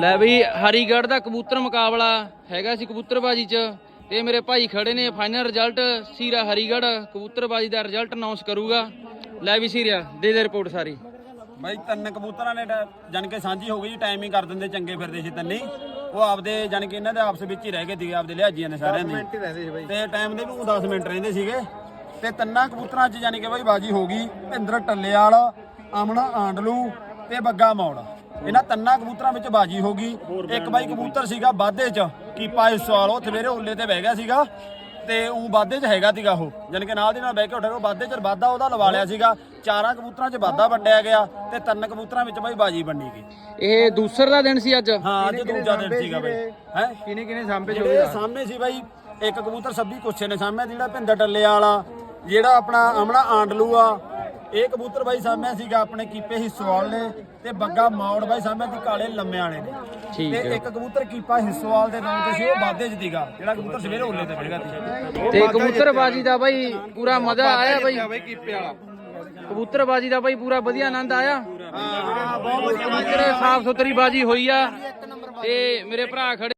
ਲੈ ਵੀ ਹਰੀਗੜ੍ਹ ਦਾ ਕਬੂਤਰ ਮੁਕਾਬਲਾ ਹੈਗਾ ਸੀ ਕਬੂਤਰਬਾਜੀ ਚ ਤੇ ਮੇਰੇ ਭਾਈ ਖੜੇ ਨੇ ਫਾਈਨਲ ਰਿਜ਼ਲਟ ਸੀਰਾ ਹਰੀਗੜ੍ਹ ਕਬੂਤਰਬਾਜੀ ਦਾ ਰਿਜ਼ਲਟ ਅਨਾਉਂਸ ਕਰੂਗਾ। ਲੈ ਵੀ ਸੀਰਾ ਦੇ ਦੇ ਰਿਪੋਰਟ ਸਾਰੀ। ਬਾਈ ਤਿੰਨ ਕਬੂਤਰਾਂ ਨੇ ਜਾਨ ਕੇ ਸਾਂਝੀ ਹੋ ਗਈ ਜੀ ਟਾਈਮਿੰਗ ਕਰ ਦਿੰਦੇ ਚੰਗੇ ਫਿਰਦੇ ਸੀ ਤੰਨੀ ਉਹ ਆਪਦੇ ਜਾਨ ਕੇ ਇਹਨਾਂ ਦੇ ਆਪਸ ਵਿੱਚ ਹੀ ਰਹਿ ਗਏ ਸੀਗੇ ਆਪਦੇ ਲਿਹਾਜੀਆਂ ਨੇ ਸਾਰਿਆਂ ਦੇ ਤੇ ਟਾਈਮ ਦੇ ਵੀ ਉਹ 10 ਮਿੰਟ ਰਹਿੰਦੇ ਸੀਗੇ। ਤੇ ਤਿੰਨਾਂ ਕਬੂਤਰਾਂ 'ਚ ਜਾਨੀ ਕਿ ਬਾਈ ਬਾਜੀ ਹੋ ਗਈ ਭਿੰਦਰ ਟੱਲੇਵਾਲ ਆਮਣਾ ਆਂਡਲੂ ਤੇ ਬੱਗਾ ਮੌੜ। ਇਹਨਾਂ ਤਿੰਨਾਂ ਕਬੂਤਰਾਂ ਵਿੱਚ ਬਾਜੀ ਹੋ ਗਈ। ਇੱਕ ਬਾਈ ਕਬੂਤਰ ਸੀਗਾ ਵਾਧੇ 'ਚ ਕੀਪਾ ਇਸ ਸਵਾਲ ਉਹ ਸਵੇਰੇ ਉੱਲੇ ਤੇ ਬਹਿ ਗਿਆ ਸੀਗਾ ਤੇ ਉਹ ਵਾਧੇ 'ਚ ਹੈਗਾ ਸੀਗਾ ਉਹ। ਜਾਣੀ ਕਿ ਨਾਲ ਦੀ ਨਾਲ ਬਹਿ ਕੇ ਉੱਠ ਗਿਆ ਉਹ ਵਾਧੇ 'ਚ ਵਾਧਾ ਉਹਦਾ ਲਵਾ ਲਿਆ ਸੀਗਾ। ਚਾਰਾਂ ਕਬੂਤਰਾਂ 'ਚ ਵਾਧਾ ਵੰਡਿਆ ਗਿਆ ਤੇ ਤਿੰਨ ਕਬੂਤਰਾਂ ਵਿੱਚ ਬਾਈ ਬਾਜੀ ਵੰਡੀ ਗਈ। ਇਹ ਦੂਸਰ ਦਾ ਦਿਨ ਸੀ ਅੱਜ? ਹਾਂ ਅੱਜ ਦੂਜਾ ਦਿਨ ਸੀਗਾ ਬਾਈ। ਹੈ? ਕਿਨੇ ਕਿਨੇ ਸਾਂਭੇ ਜਿਹੜੇ ਸਾਹਮਣੇ ਸੀ ਬਾਈ ਇੱਕ ਕਬੂਤਰ ਸੱਭੀ ਕੁੱਛੇ ਨੇ ਸਾਹਮਣੇ ਜਿਹੜਾ ਭਿੰਦਰ ਟੱਲੇ ਵਾਲਾ ਜਿਹੜਾ ਆਪਣਾ ਆਮਣਾ ਆਂਡਲੂ ਆ ਇਹ ਕਬੂਤਰ ਬਾਈ ਸਾਹਮਣੇ ਸੀਗਾ ਆਪਣੇ ਕੀਪੇ ਹਿੱਸੋਵਾਲ ਨੇ ਤੇ ਬੱਗਾ ਮੌੜ ਬਾਈ ਸਾਹਮਣੇ ਦੀ ਕਾਲੇ ਲੰਮੇ ਵਾਲੇ ਨੇ। ਠੀਕ ਤੇ ਇੱਕ ਕਬੂਤਰ ਕੀਪਾ ਹਿੱਸੋਵਾਲ ਦੇ ਨਾਮ ਤੇ ਸੀ ਉਹ ਬਾਦੇ ਚ ਸੀਗਾ ਜਿਹੜਾ ਕਬੂਤਰ ਸਵੇਰੇ ਉੱਲੇ ਤੇ ਬੈਠਾ ਸੀ। ਤੇ ਕਬੂਤਰਬਾਜੀ ਦਾ ਬਾਈ ਪੂਰਾ ਮਜ਼ਾ ਆਇਆ ਬਾਈ? ਕਬੂਤਰਬਾਜੀ ਦਾ ਬਾਈ ਪੂਰਾ ਵਧੀਆ ਆਨੰਦ ਆਇਆ। ਹਾਂ ਬਹੁਤ ਵਧੀਆ ਸਾਫ਼ ਸੁਥਰੀ ਬਾਜੀ ਹੋਈ ਆ। ਤੇ ਮੇਰੇ ਭਰਾ ਖੜੇ